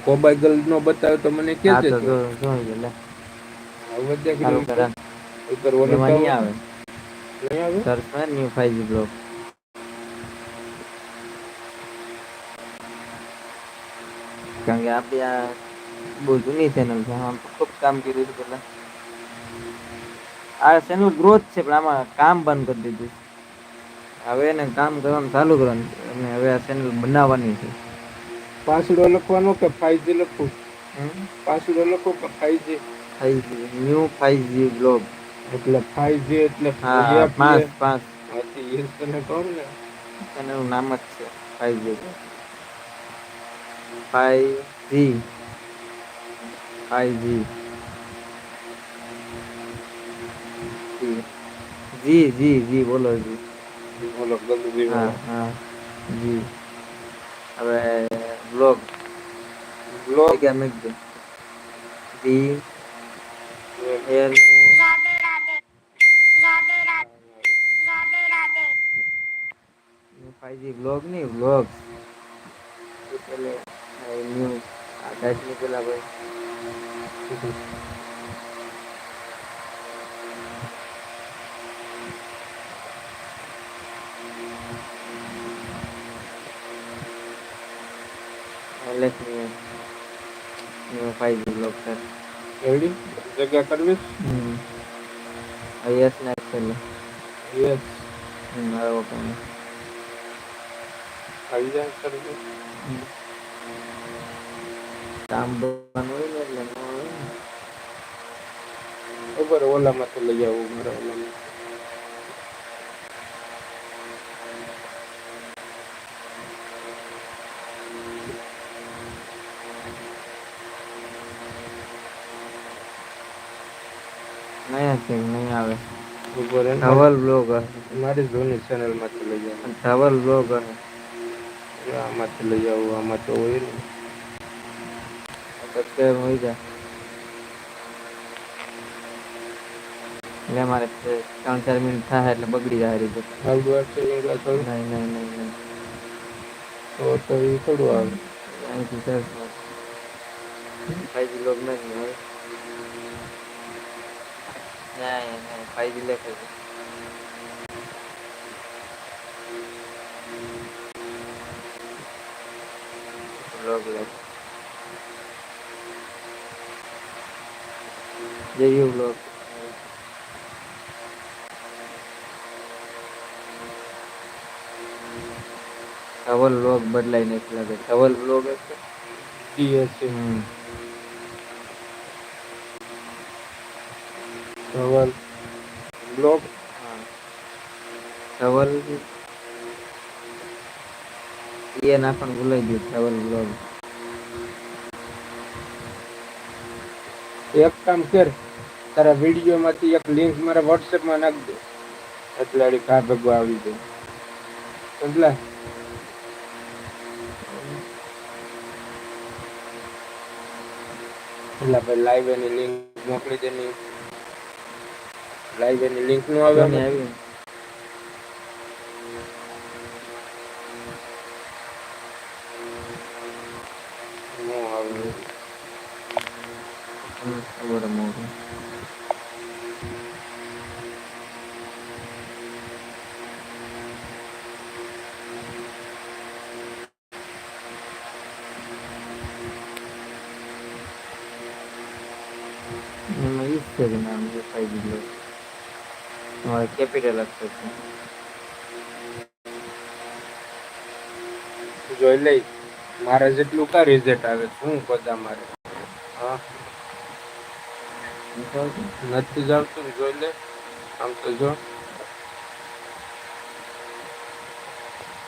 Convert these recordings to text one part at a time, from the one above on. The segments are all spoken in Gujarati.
કોબાઈ ગર્લ નો બતાવે તો મને કે છે તો તું. જો જોઈ લે હવે દેખ ઉપર ઓલો નહીં આવે. નહીં આવે? સર્ચ માર ન્યુ ફાઈવ બ્લોગ કારણ કે આપડી આ બહુ જૂની ચેનલ છે. આમ ખૂબ કામ કર્યું હતું પેલા. આ ચેનલ ગ્રોથ છે પણ આમાં કામ બંધ કરી દીધું હવે એને કામ કરવાનું ચાલુ કરવાનું અને હવે આ ચેનલ બનાવવાની છે. પાસવર્ડ લખવાનો કે ફાઈજી લખવું? હમ? લખો કે ફાઈજી ફાઈજી ન્યુ ફાઈજી બ્લોગ એટલે ફાઈજી એટલે હા પાંચ પાંચ. હાથી એ તને કહું ને? એનું નામ જ છે ફાઈજી જી ફાઈજી જી જી જી બોલો જી બોલો જી હા હા જી હવે બ્લોગ vlog. જગ્યા મેક દે ડી એલ રાધે રાધે રાધે રાધે રાધે રાધે ફાઈવજી નહીં બ્લોગ પેલે ન્યુ આ દસ પેલા ભાઈ લેખની new five G blog sir એવડી જગ્યા કરવી? હમ. યસ નાખ પેલે યસ હમ હવે ઓપન આવી જાય કરવી કામ બનવાનું હોય ને એટલે ને ખબર ઓલામાંથી લઈ આવું મારા ઓલામાં. નહીં હશે નહીં આવે ઉપર એને ધવલ બ્લોગ મારી જૂની ચેનલમાંથી લઈ આવું ધવલ બ્લોગ આમાંથી લઈ આવું આમાં તો હોય ને સબસ્ક્રાઈબ હોય જાય એટલે મારે ત્રણ ચાર મિનિટ થાય એટલે બગડી જાય રીતે આવડું આવશે એવડા થોડું નહીં નહીં નહીં નહીં તો તો એ થોડું આવે અહીંથી સર્ચ માર ફાઈવજી લોગ નહીં હવે નહીં નહીં ફાઈવજી લેખે છે લોગ લેખ જયુ બ્લોગ ધવલ બ્લોગ બદલાઈ નાખી લાગે ધવલ બ્લોગ હશે ડીએસસી હમ ધવલ. બ્લોગ હા ધવલ. એ નાખવાનું ભૂલાઈ ગયું, ધવલ બ્લોગ એક કામ કર, તારા વીડિયો માંથી એક લિંક મારા વોટ્સએપમાં નાખ દે. એટલે આડી કા ભગવા આવી જાય. સમજલા એટલે ભાઈ લાઈવ એની લિંક મોકલી દે ની. લાઈવ એની લિંકનું આવે ગમે ને? આવી નો આવે હમ ખબર મોટું એમાં ઈ જ છે કે નામ હોય કેપિટલ અક્ષર છે. જોઈ લઈ. મારે જેટલું કા રિઝલ્ટ આવે શું બધા મારે. હા. નથી જાણતું જોઈ લે. આમ તો જો.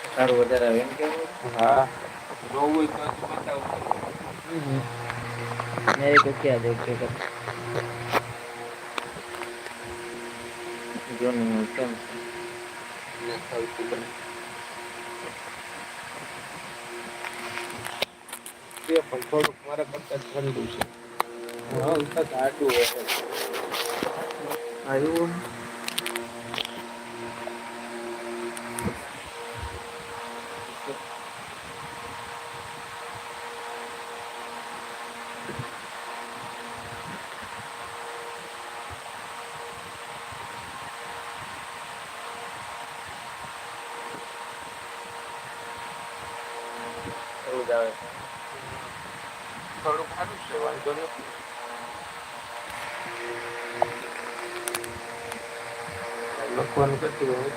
સારું વધારે આવે એમ કેવું? હા. જોવું તો બતાવું. મેં તો ક્યાં દેખ Johnny કેમ છે ને ખાવતું બને તે પણ થોડુંક મારા કરતા ઠંડુ છે આટલું હોય આવે. છે થોડુંક સારું છે વાંધો નથી. લખવાનું કરતી હોય?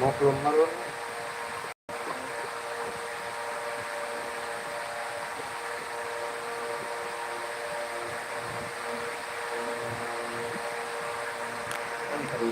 મોકલો મારો ને.